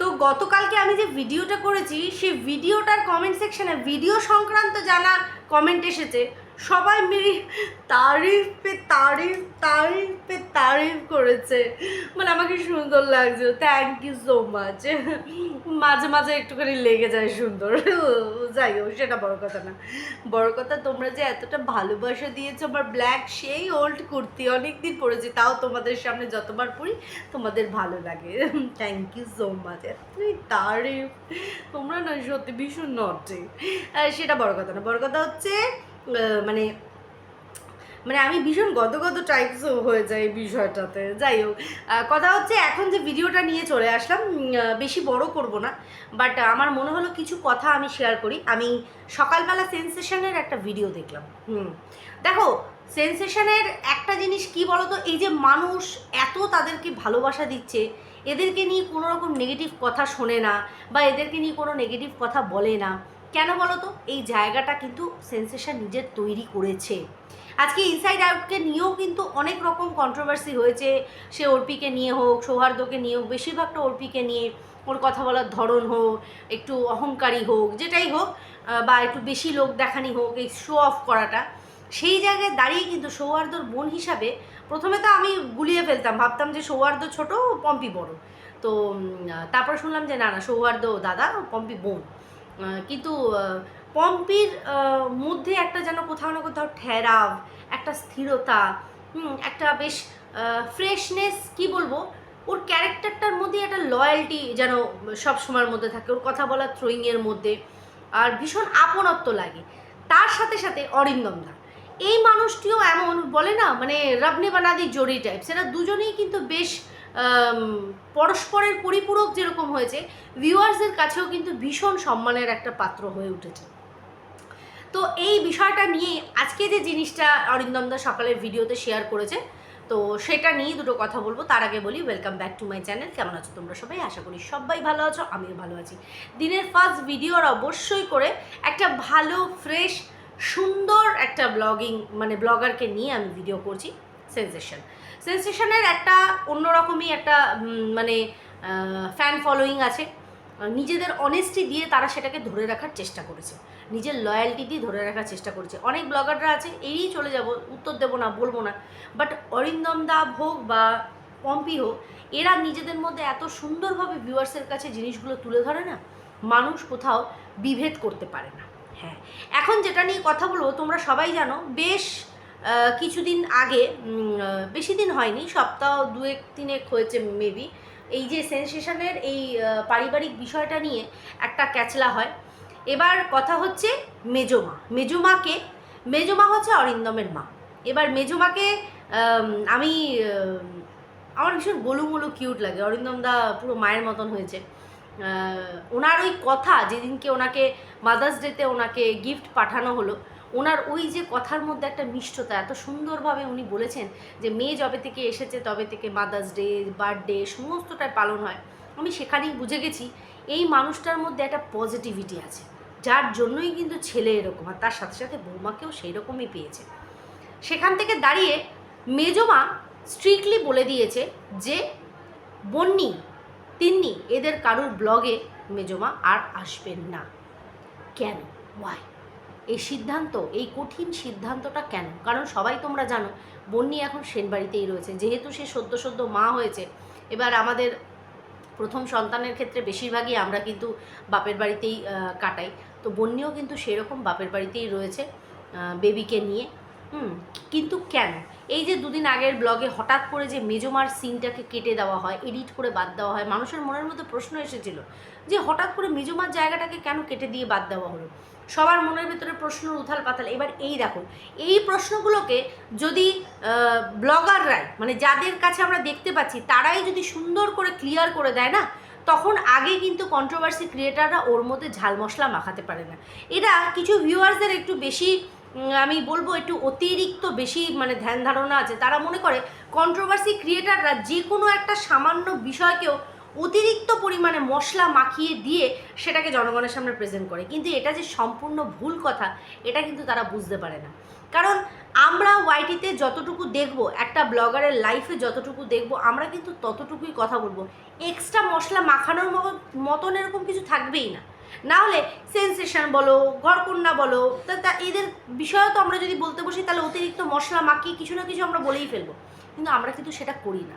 তো গতকালকে আমি যে ভিডিওটা করেছি, সেই ভিডিওটার কমেন্ট সেকশানে ভিডিও সংক্রান্ত জানা কমেন্ট এসেছে। সবাই মিলে তারিফ পে তারিফ তারিফ পে তারিফ করেছে। মানে আমাকে সুন্দর লাগছে। থ্যাংক ইউ সো মাচ মাঝে মাঝে একটুখানি লেগে যায় সুন্দর। যাই হোক, সেটা বড় কথা না। বড় কথা, তোমরা যে এতটা ভালোবাসা দিয়েছ আমার ব্ল্যাক সেই ওল্ড কুর্তি অনেক দিন পরেছি। তাও তোমাদের সামনে যতবার পরি, তোমাদের ভালো লাগে। থ্যাংক ইউ সো মাচ এতই তারিফ। তোমরা না সত্যি ভীষণ নটে সেটা বড় কথা না। বড় কথা হচ্ছে মানে মানে আমি ভীষণ গদগদ টাইপস হয়ে যায় এই বিষয়টাতে। যাই হোক কথা হচ্ছে এখন যে ভিডিওটা নিয়ে চলে আসলাম বেশি বড় করব না বাট আমার মনে হলো কিছু কথা আমি শেয়ার করি। আমি সকালবেলা সেন্সেশনের একটা ভিডিও দেখলাম, হুম। দেখো সেন্সেশনের একটা জিনিস কি বলতো? এই যে মানুষ এত তাদেরকে ভালোবাসা দিচ্ছে, এদেরকে নিয়ে কোনো রকম নেগেটিভ কথা শোনে না, বা এদেরকে নিয়ে কোনো নেগেটিভ কথা বলে না কেন বলো তো এই জায়গাটা কিন্তু সেন্সেশন নিজের তৈরি করেছে। আজকে ইনসাইড আউটকে নিয়েও কিন্তু অনেক রকম কন্ট্রোভার্সি হয়েছে। সে অর্পিকে নিয়ে হোক, সৌহার্দ্যকে নিয়ে হোক, বেশিরভাগটা অর্পিকে নিয়ে ওর কথা বলার ধরন হোক, একটু অহংকারী হোক, যেটাই হোক বা একটু বেশি লোক দেখানি হোক, এই শো অফ করাটা, সেই জায়গায় দাঁড়িয়ে কিন্তু সৌহার্দ্যর বোন হিসাবে প্রথমে তো আমি গুলিয়ে ফেলতাম, ভাবতাম যে সৌহার্দ্য ছোট, পম্পি বড়। তো তারপর শুনলাম যে না না, সৌহার্দ্য দাদা, পম্পি বোন। কিন্তু পম্পির মধ্যে একটা যেন কোথাও না কোথাও ঠেরাভ একটা স্থিরতা একটা বেশ ফ্রেশনেস কি বলব? ওর ক্যারেক্টারটার মধ্যে একটা লয়্যালটি যেন সব সময়ের মধ্যে থাকে, ওর কথা বলার থ্রোয়িংয়ের মধ্যে, আর ভীষণ আপনত্ব লাগে। তার সাথে সাথে অরিন্দম দা। এই মানুষটিও এমন বলে না মানে রবনে বানাদি জড়ি টাইপ সেটা দুজনেই কিন্তু বেশ পরস্পরের পরিপূরক যেরকম হয়েছে ভিউয়ার্সদের কাছেও কিন্তু ভীষণ সম্মানের একটা পাত্র হয়ে উঠেছে। তো এই বিষয়টা নিয়ে আজকে যে জিনিসটা অরিন্দম দা সকালের ভিডিওতে শেয়ার করেছে, তো সেটা নিয়ে দুটো কথা বলব। তার আগে বলি welcome back to my channel কেমন আছো তোমরা সবাই? আশা করি সবাই ভালো আছো, আমিও ভালো আছি। দিনের ফার্স্ট ভিডিওর অবশ্যই করে একটা ভালো ফ্রেশ সুন্দর একটা ব্লগিং মানে ব্লগারকে নিয়ে আমি ভিডিও করছি সেন্সেশন সেন্সেশনের একটা অন্যরকমই একটা মানে ফ্যান ফলোয়িং আছে। নিজেদের অনেস্টি দিয়ে তারা সেটাকে ধরে রাখার চেষ্টা করেছে। নিজের লয়্যালটি দিয়ে ধরে রাখার চেষ্টা করেছে। অনেক ব্লগাররা আছে এই চলে যাব, উত্তর দেবো না, বলব না। বাট অরিন্দম দা হোক বা পম্পি হোক, এরা নিজেদের মধ্যে এত সুন্দরভাবে ভিউয়ার্সের কাছে জিনিসগুলো তুলে ধরে না, মানুষ কোথাও বিভেদ করতে পারে না। হ্যাঁ এখন যেটা নিয়ে কথা বলব, তোমরা সবাই জানো, বেশ কিছুদিন আগে বেশি দিন হয়নি, সপ্তাহ দুয়েক, তিনেক হয়েছে মেবি এই যে সেন্সেশনের এই পারিবারিক বিষয়টা নিয়ে একটা ক্যাচলা হয়। এবার কথা হচ্ছে মেজমা। মেজমাকে, মেজমা হচ্ছে অরিন্দমের মা। এবার মেজমাকে, আমি আমার ভীষণ গোলু মোলু কিউট লাগে। অরিন্দম দা পুরো মায়ের মতন হয়েছে। ওনার ওই কথা, যেদিনকে ওনাকে মাদার্স ডেতে ওনাকে গিফট পাঠানো হলো ওনার ওই যে কথার মধ্যে একটা মিষ্টতা, এত সুন্দরভাবে উনি বলেছেন যে মেয়ে যবে থেকে এসেছে তবে থেকে মাদার্স ডে বার্থডে সমস্তটাই পালন হয়। আমি সেখানেই বুঝে গেছি, এই মানুষটার মধ্যে একটা পজিটিভিটি আছে, যার জন্যই কিন্তু ছেলে এরকম, আর তার সাথে সাথে বৌমাকেও সেই রকমই পেয়েছে। সেখান থেকে দাঁড়িয়ে মেজমা স্ট্রিক্টলি বলে দিয়েছে যে, বন্নি, তিন্নি, এদের কারুর ব্লগে মেজমা আর আসবেন না। কেন? ওয়াই এই সিদ্ধান্ত, এই কঠিন সিদ্ধান্তটা কেন? কারণ সবাই তোমরা জানো, বন্নি এখন সেনবাড়িতেই রয়েছে। যেহেতু সে সদ্য সদ্য মা হয়েছে, এবার আমাদের প্রথম সন্তানের ক্ষেত্রে বেশিরভাগই আমরা কিন্তু বাপের বাড়িতেই কাটাই। তো বন্যিও কিন্তু সেরকম বাপের বাড়িতেই রয়েছে বেবিকে নিয়ে। হুম, কিন্তু কেন? এই যে দুদিন আগের ব্লগে হঠাৎ করে যে মেজমার সিনটাকে কেটে দেওয়া হয়, এডিট করে বাদ দেওয়া হয়, মানুষের মনের মধ্যে প্রশ্ন এসেছিল যে হঠাৎ করে মেজমার জায়গাটাকে কেন কেটে দিয়ে বাদ দেওয়া হলো? সবার মনের ভেতরে প্রশ্ন উথাল পাতাল। এবার এই দেখো এই প্রশ্নগুলোকে যদি ব্লগাররাই মানে যাদের কাছে আমরা দেখতে পাচ্ছি, তারাই যদি সুন্দর করে ক্লিয়ার করে দেয় না, তখন আগে কিন্তু কন্ট্রোভার্সি ক্রিয়েটাররা ওর মধ্যে ঝাল মশলা মাখাতে পারে না। এটা কিছু ভিউয়ার্সদের একটু বেশি আমি বলব একটু অতিরিক্ত বেশি মানে ধ্যান ধারণা আছে। তারা মনে করে কন্ট্রোভার্সি ক্রিয়েটাররা যে কোনো একটা সামান্য বিষয়কেও অতিরিক্ত পরিমাণে মশলা মাখিয়ে দিয়ে সেটাকে জনগণের সামনে প্রেজেন্ট করে। কিন্তু এটা যে সম্পূর্ণ ভুল কথা, এটা কিন্তু তারা বুঝতে পারে না। কারণ আমরা ওয়াইটিতে যতটুকু দেখব, একটা ব্লগারের লাইফে যতটুকু দেখব, আমরা কিন্তু ততটুকুই কথা বলব। এক্সট্রা মশলা মাখানোর মতো- মতন এরকম কিছু থাকবেই না। না হলে সেন্সেশন বলো ঘরকন্যা বলো, তা তা, এদের বিষয়েও তো আমরা যদি বলতে বসি, তাহলে অতিরিক্ত মশলা মাখিয়ে কিছু না কিছু আমরা বলেই ফেলব। কিন্তু আমরা কিন্তু সেটা করি না।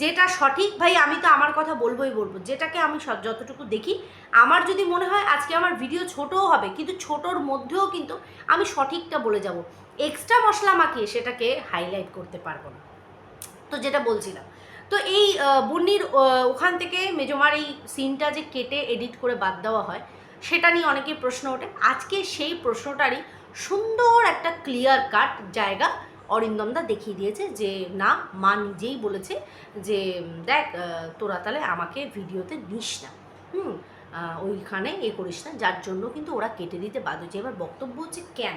যেটা সঠিক ভাই আমি তো আমার কথা বলবোই বলব। যেটাকে আমি যতটুকু দেখি আমার যদি মনে হয় আজকে আমার ভিডিও ছোটও হবে কিন্তু ছোটোর মধ্যেও কিন্তু আমি সঠিকটা বলে যাব। এক্সট্রা মশলা মাখিয়ে সেটাকে হাইলাইট করতে পারব না। তো যেটা বলছিলাম তো এই আহ, ওখান থেকে মেজমার এই সিনটা যে কেটে এডিট করে বাদ দেওয়া হয় সেটা নিয়ে অনেকের প্রশ্ন ওঠে। আজকে সেই প্রশ্নটারই সুন্দর একটা ক্লিয়ার কাট জায়গা অরিন্দমদা দেখিয়ে দিয়েছে যে, না, মা নিজেই বলেছে যে, দেখ তোরা তাহলে আমাকে ভিডিওতে নিস না। হুম ওইখানে এ করিস না। যার জন্য কিন্তু ওরা কেটে দিতে বাধ্য হচ্ছে। এবার বক্তব্য হচ্ছে কেন?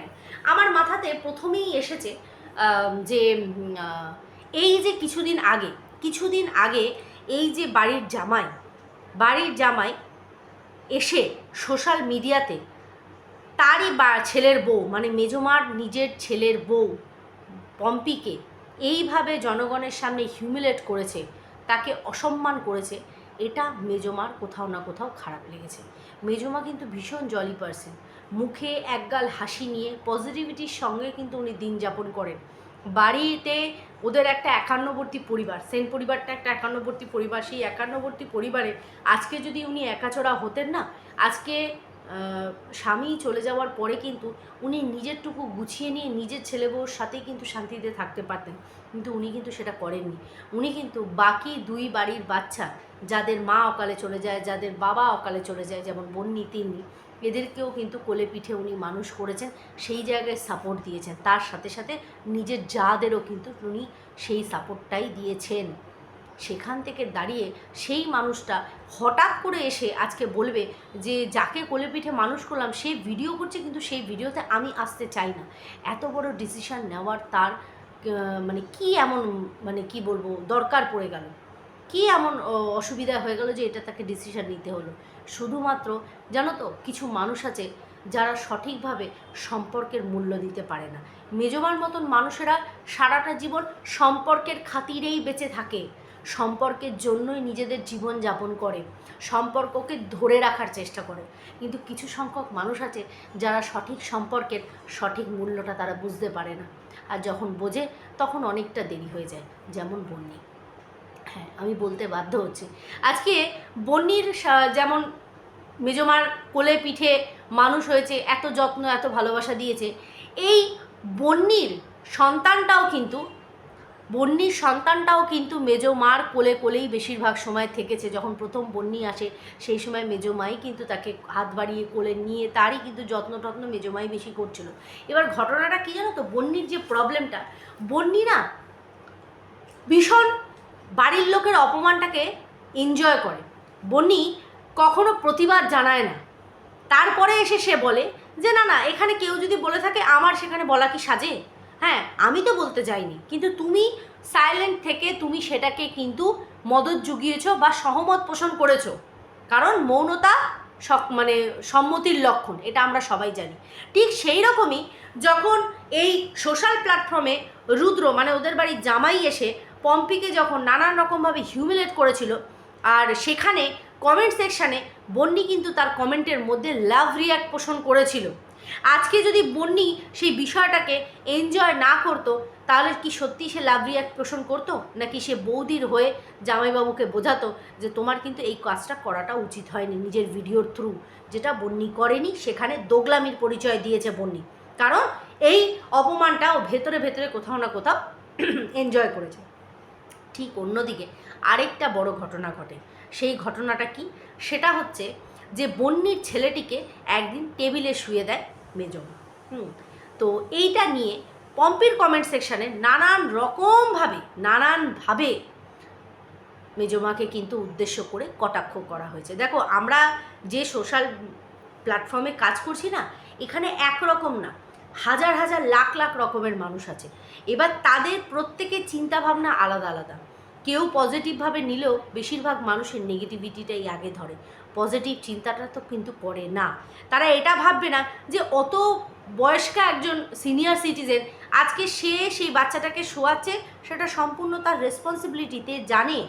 আমার মাথাতে প্রথমেই এসেছে যে এই যে কিছুদিন আগে কিছুদিন আগে এই যে বাড়ির জামাই বাড়ির জামাই এসে সোশ্যাল মিডিয়াতে তারই বা, ছেলের বউ মানে মেজমার নিজের ছেলের বউ পম্পিকে এইভাবে জনগণের সামনে হিউমিলেট করেছে, তাকে অসম্মান করেছে, এটা মেজমার কোথাও না কোথাও খারাপ লেগেছে। মেজমা কিন্তু ভীষণ জলি পার্সন মুখে একগাল হাসি নিয়ে পজিটিভিটির সঙ্গে কিন্তু উনি দিন যাপন করেন। বাড়িতে ওদের একটা একান্নবর্তী পরিবার সেন পরিবারটা একটা একান্নবর্তী পরিবার, সেই একান্নবর্তী পরিবারে আজকে যদি উনি একাচড়া হতেন না, আজকে স্বামী চলে যাওয়ার পরে কিন্তু উনি নিজেরটুকু গুছিয়ে নিয়ে নিজের ছেলে বউর সাথেই কিন্তু শান্তিতে থাকতে পারতেন। কিন্তু উনি কিন্তু সেটা করেননি। উনি কিন্তু বাকি দুই বাড়ির বাচ্চা, যাদের মা অকালে চলে যায়, যাদের বাবা অকালে চলে যায়, যেমন বন্যি তিন্নি, এদেরকেও কিন্তু কোলে পিঠে উনি মানুষ করেছেন, সেই জায়গায় সাপোর্ট দিয়েছেন। তার সাথে সাথে নিজের যাদেরও কিন্তু উনি সেই সাপোর্টটাই দিয়েছেন। সেখান থেকে দাঁড়িয়ে সেই মানুষটা হঠাৎ করে এসে আজকে বলবে যে, যাকে কোলে পিঠে মানুষ করলাম সেই ভিডিও করছে, কিন্তু সেই ভিডিওতে আমি আসতে চাই না। এত বড় ডিসিশান নেওয়ার তার মানে কি এমন মানে কি বলব, দরকার পড়ে গেল। কি এমন অসুবিধা হয়ে গেল যে, এটা তাকে ডিসিশান নিতে হলো? শুধুমাত্র, জানো তো, কিছু মানুষ আছে যারা সঠিকভাবে সম্পর্কের মূল্য দিতে পারে না। মেজবার মতন মানুষেরা সারাটা জীবন সম্পর্কের খাতিরেই বেঁচে থাকে। সম্পর্কের জন্যই নিজেদের জীবন যাপন করে, সম্পর্ককে ধরে রাখার চেষ্টা করে। কিন্তু কিছু সংখ্যক মানুষ আছে যারা সঠিক সম্পর্কের সঠিক মূল্যটা তারা বুঝতে পারে না। আর যখন বোঝে, তখন অনেকটা দেরি হয়ে যায়, যেমন বন্যি হ্যাঁ আমি বলতে বাধ্য হচ্ছি। আজকে বন্যির যেমন মেজমার কোলে পিঠে মানুষ হয়েছে, এত যত্ন, এত ভালোবাসা দিয়েছে, এই বন্যির সন্তানটাও কিন্তু বন্যির সন্তানটাও কিন্তু মেজো মার কোলে কোলেই বেশিরভাগ সময় থেকেছে। যখন প্রথম বন্যি আসে, সেই সময় মেজো মাই কিন্তু তাকে হাত বাড়িয়ে কোলে নিয়ে তারই কিন্তু যত্ন টত্ন মেজো মাই বেশি করছিল। এবার ঘটনাটা কী জানো তো? বন্যির যে প্রবলেমটা বন্যি না ভীষণ বাড়ির লোকের অপমানটাকে এনজয় করে। বন্যি কখনো প্রতিবাদ জানায় না। তারপরে এসে সে বলে যে, না না, এখানে কেউ যদি বলে থাকে, আমার সেখানে বলা কি সাজে? হ্যাঁ আমি তো বলতে যাইনি। কিন্তু তুমি সাইলেন্ট থেকে তুমি সেটাকে কিন্তু মদত জুগিয়েছো বা সহমত পোষণ করেছ। কারণ মৌনতা মানে সম্মতির লক্ষণ, এটা আমরা সবাই জানি। ঠিক সেই রকমই যখন এই সোশ্যাল প্ল্যাটফর্মে রুদ্র মানে ওদের বাড়ির জামাই এসে পম্পিকে যখন নানান রকমভাবে হিউমিলেট করেছিল, আর সেখানে কমেন্ট সেকশানে বন্নি কিন্তু তার কমেন্টের মধ্যে লাভ রিয়াক্ট পোষণ করেছিল। আজকে যদি বন্নি সেই বিষয়টাকে এনজয় না করতো, তাহলে কি সত্যি সে লাভ রিয়াক্ট পোষণ করতো? নাকি সে বৌদির হয়ে জামাইবাবুকে বোঝাতো যে তোমার কিন্তু এই কাজটা করাটা উচিত হয়নি নিজের ভিডিওর থ্রু যেটা বন্নি করেনি, সেখানে দোগলামির পরিচয় দিয়েছে বন্নি। কারণ এই অপমানটা ও ভেতরে ভেতরে কোথাও না কোথাও এনজয় করেছে। ঠিক অন্যদিকে আরেকটা বড় ঘটনা ঘটে। সেই ঘটনাটা কি? সেটা হচ্ছে যে বন্যির ছেলেটিকে একদিন টেবিলে শুয়ে দেয়। মেজমা হুম। তো এইটা নিয়ে পম্পির কমেন্ট সেকশানে নানান রকমভাবে নানানভাবে মেজমাকে কিন্তু উদ্দেশ্য করে কটাক্ষ করা হয়েছে। দেখো, আমরা যে সোশ্যাল প্ল্যাটফর্মে কাজ করছি না, এখানে একরকম না, হাজার হাজার লাখ লাখ রকমের মানুষ আছে। এবার তাদের প্রত্যেকের চিন্তাভাবনা আলাদা আলাদা। কেউ পজিটিভভাবে নিলেও বেশিরভাগ মানুষের নেগেটিভিটিটাই আগে ধরে। পজিটিভ চিন্তাটা তো কিন্তু করে না। তারা এটা ভাববে না যে অত বয়স্ক একজন সিনিয়র সিটিজেন আজকে সে সেই বাচ্চাটাকে শোয়াচ্ছে, সেটা সম্পূর্ণ তার রেসপন্সিবিলিটিতে জানে।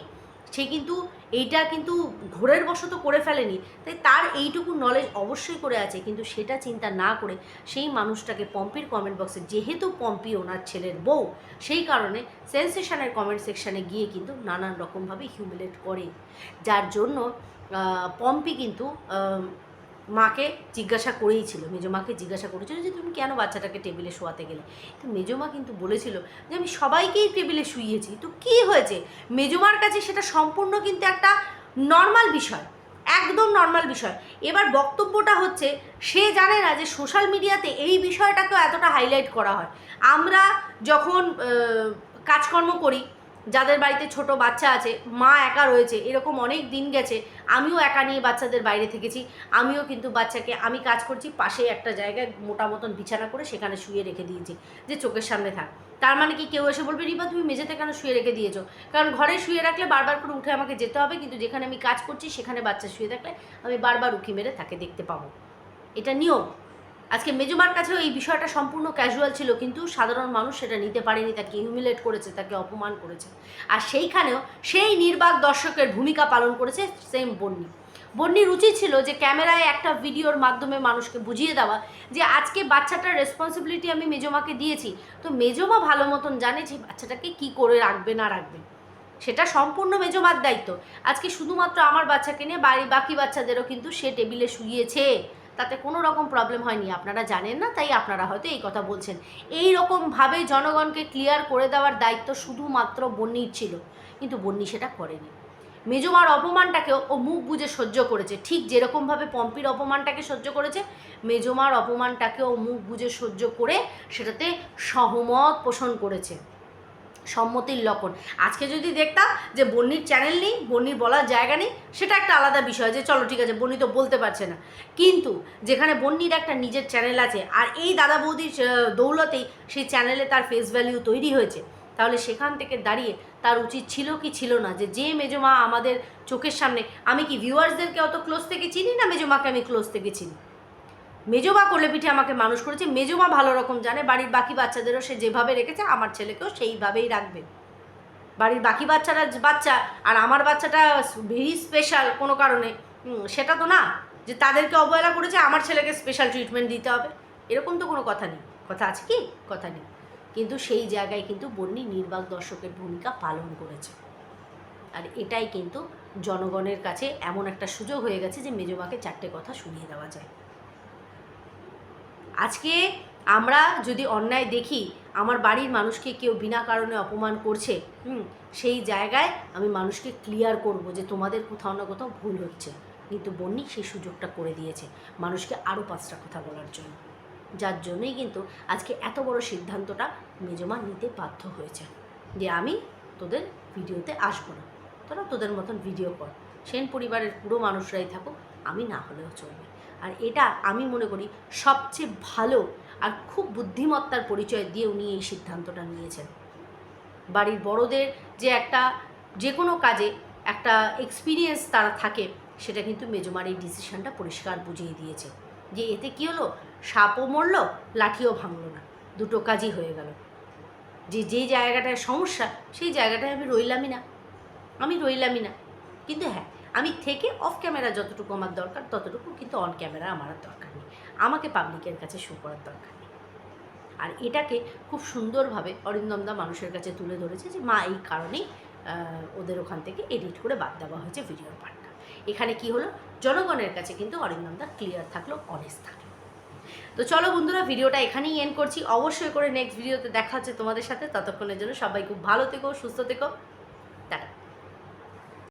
সে কিন্তু এইটা কিন্তু ঘোরের বশত করে ফেলেনি। তাই তার এইটুকু নলেজ অবশ্যই করে আছে, কিন্তু সেটা চিন্তা না করে সেই মানুষটাকে পম্পির কমেন্ট বক্সে যেহেতু পম্পি ওনার ছেলের বউ, সেই কারণে সেন্সেশনের কমেন্ট সেকশানে গিয়ে কিন্তু নানান রকমভাবে হিউমিলেট করে। যার জন্য পম্পি কিন্তু মাকে জিজ্ঞাসা করেই ছিল, মেজো মাকে জিজ্ঞাসা করেছিল যে তুমি কেন বাচ্চাটাকে টেবিলে শোয়াতে গেলে? তো মেজমা কিন্তু বলেছিল যে আমি সবাইকেই টেবিলে শুইয়েছি। তো কি হয়েছে? মেজমার কাছে সেটা সম্পূর্ণ কিন্তু একটা নর্মাল বিষয়, একদম নর্মাল বিষয়। এবার বক্তব্যটা হচ্ছে, সে জানে না যে সোশ্যাল মিডিয়াতে এই বিষয়টাকেও এতটা হাইলাইট করা হয়। আমরা যখন কাজকর্ম করি যাদের বাড়িতে ছোট বাচ্চা আছে, মা একা রয়েছে, এরকম অনেক দিন গেছে, আমিও একা নিয়ে বাচ্চাদের বাইরে থেকেছি, আমিও কিন্তু বাচ্চাকে, আমি কাজ করছি পাশে একটা জায়গায় মোটা মতন বিছানা করে সেখানে শুয়ে রেখে দিয়েছি, যে চোখের সামনে থাক। তার মানে কি কেউ এসে বলবে, রিবা, তুমি মেঝেতে কেন শুয়ে রেখে দিয়েছ? কারণ ঘরে শুয়ে রাখলে বারবার করে উঠে আমাকে যেতে হবে, কিন্তু যেখানে আমি কাজ করছি সেখানে বাচ্চা শুয়ে থাকলে আমি বারবার উকি মেরে তাকে দেখতে পাবো। এটা নিয়ম। আজকে মেজমার কাছেও এই বিষয়টা সম্পূর্ণ ক্যাজুয়াল ছিল, কিন্তু সাধারণ মানুষ সেটা নিতে পারেনি, তাকে হিউমিলেট করেছে, তাকে অপমান করেছে। আর সেইখানেও সেই নির্বাক দর্শকের ভূমিকা পালন করেছে সেম বন্নি। বন্নির উচিত ছিল যে ক্যামেরায় একটা ভিডিওর মাধ্যমে মানুষকে বুঝিয়ে দেওয়া যে আজকে বাচ্চাটার রেসপন্সিবিলিটি আমি মেজমাকে দিয়েছি। তো মেজমা ভালো মতন জানে যে বাচ্চাটাকে কি করে রাখবে, না রাখবে। সেটা সম্পূর্ণ মেজমার দায়িত্ব। আজকে শুধুমাত্র আমার বাচ্চাকে নিয়ে বাড়ি বাকি বাচ্চাদেরও কিন্তু সে টেবিলে শুইয়েছে। তাতে কোনো রকম প্রবলেম হয়নি। আপনারা জানেন না, তাই আপনারা হয়তো এই কথা বলছেন। এই রকমভাবে জনগণকে ক্লিয়ার করে দেওয়ার দায়িত্ব শুধুমাত্র বন্নির ছিল। কিন্তু বন্নি সেটা করেনি। মেজমার অপমানটাকেও ও মুখ বুজে সহ্য করেছে। ঠিক যেরকমভাবে পম্পির অপমানটাকে সহ্য করেছে মেজমার অপমানটাকেও মুখ বুজে সহ্য করে সেটাতে সহমত পোষণ করেছে। সম্মতির লক্ষণ। আজকে যদি দেখতাম যে বন্নির চ্যানেল নেই, বন্নির বলার জায়গা নেই, সেটা একটা আলাদা বিষয় যে চলো ঠিক আছে, বন্নি তো বলতে পারছে না। কিন্তু যেখানে বন্নির একটা নিজের চ্যানেল আছে, আর এই দাদা বৌদির দৌলতেই সেই চ্যানেলে তার ফেস ভ্যালিউ তৈরি হয়েছে। তাহলে সেখান থেকে দাঁড়িয়ে তার উচিত ছিল কি ছিল না, যে যে মেজমা আমাদের চোখের সামনে, আমি কি ভিউয়ার্সদেরকে অত ক্লোজ থেকে চিনি না মেজমাকে আমি ক্লোজ থেকে চিনি? মেজমা কোলে পিঠে আমাকে মানুষ করেছে। মেজমা ভালো রকম জানে, বাড়ির বাকি বাচ্চাদেরও সে যেভাবে রেখেছে, আমার ছেলেকেও সেইভাবেই রাখবে। বাড়ির বাকি বাচ্চারা বাচ্চা, আর আমার বাচ্চাটা ভেরি স্পেশাল কোনো কারণে সেটা তো না, যে তাদেরকে অবহেলা করেছে, আমার ছেলেকে স্পেশাল ট্রিটমেন্ট দিতে হবে। এরকম তো কোনো কথা নেই। কথা আছে কি? কথা নেই। কিন্তু সেই জায়গায় কিন্তু বন্যী নির্বাক দর্শকের ভূমিকা পালন করেছে। আর এটাই কিন্তু জনগণের কাছে এমন একটা সুযোগ হয়ে গেছে যে মেজমাকে চারটে কথা শুনিয়ে দেওয়া যায়। আজকে আমরা যদি অন্যায় দেখি, আমার বাড়ির মানুষকে কেউ বিনা কারণে অপমান করছে, হুম, সেই জায়গায় আমি মানুষকে ক্লিয়ার করব যে তোমাদের কোথাও না কোথাও ভুল হচ্ছে। কিন্তু বন্যি সেই সুযোগটা করে দিয়েছে মানুষকে আরও পাঁচটা কথা বলার জন্য। যার জন্যই কিন্তু আজকে এত বড় সিদ্ধান্তটা মেজমা নিতে বাধ্য হয়েছে যে আমি তোদের ভিডিওতে আসব না। তোরা তোদের মতন ভিডিও কর। সেন পরিবারের পুরো মানুষরাই থাকুক, আমি না হলেও চলবে। আর এটা আমি মনে করি সবচেয়ে ভালো আর খুব বুদ্ধিমত্তার পরিচয় দিয়ে উনি এই সিদ্ধান্তটা নিয়েছেন। বাড়ির বড়দের যে একটা, যে কোনো কাজে একটা এক্সপিরিয়েন্স তারা থাকে, সেটা কিন্তু মেজমার এই ডিসিশনটা পরিষ্কার বুঝিয়ে দিয়েছে। যে এতে কী হলো? সাপও মরলো, লাঠিও ভাঙল না। দুটো কাজই হয়ে গেল। যে যে জায়গাটায় সমস্যা, সেই জায়গাটায় আমি রইলামই না। আমি রইলামই না। কিন্তু হ্যাঁ আমি থেকে অফ ক্যামেরা যতটুকু আমার দরকার, ততটুকু কিন্তু অন ক্যামেরা আমার দরকার নেই। আমাকে পাবলিকের কাছে শো করার দরকার নেই। আর এটাকে খুব সুন্দরভাবে অরিন্দমদা মানুষের কাছে তুলে ধরেছে যে, মা, এই কারণেই ওদের ওখান থেকে এডিট করে বাদ দেওয়া হয়েছে ভিডিওর পার্টটা এখানে কি হলো? জনগণের কাছে কিন্তু অরিন্দমদা ক্লিয়ার থাকল অনেস্ট থাকল। তো চলো বন্ধুরা ভিডিওটা এখানেই এন্ড করছি। অবশ্যই করে নেক্সট ভিডিওতে দেখা হচ্ছে তোমাদের সাথে। ততক্ষণের জন্য সবাই খুব ভালো থেকো, সুস্থ থেকো।